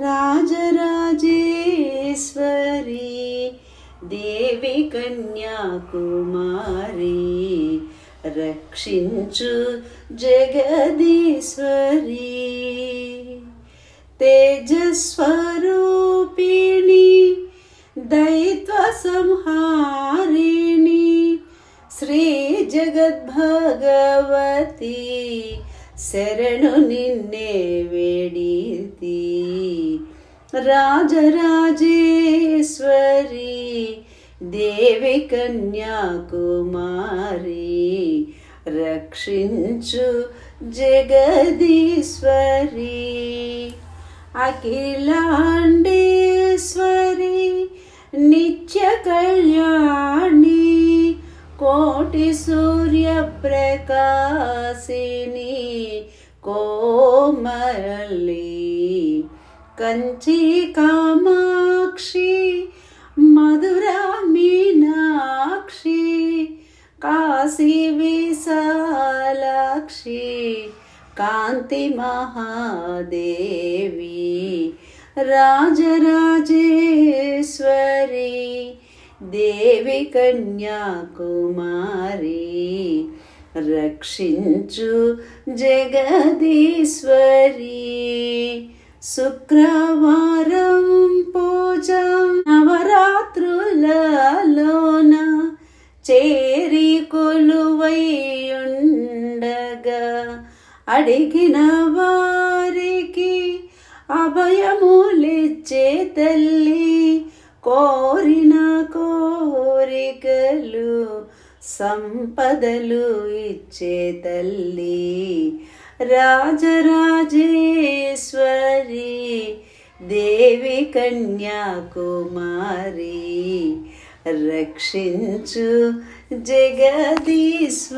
రాజరాజేశ్వరి దేవి కన్యాకుమారి రక్షించు జగదీశ్వరి. తేజస్వరూపిణి దైత్వ సంహారిణి శ్రీ జగద్భగవతి. శరణు నిన్నే వేడితి. రాజరాజేశ్వరి దేవి కన్యాకుమారి రక్షించు జగదీశ్వరి. అఖిలాండేశ్వరి నిత్య కళ్యాణి కోటి సూర్య ప్రకాశిని కంచి కామాక్షి మధురా మీనాక్షి కాశీ విశాలాక్షి కాంతి మహాదేవి రాజరాజేశ్వరి దేవి కన్యాకుమారి రక్షించు జగదీశ్వరి. శుక్రవారం పూజ నవరాత్రులలోన చేరి కొలువైయుండగా అడిగిన వారికి అభయములిచ్చే తల్లి కోరిన కోరికలు సంపదలు ఇచ్చే తల్లి. రాజరాజేశ్వరి దేవి కన్యాకుమారి రక్షించు జగదీశ్వరి.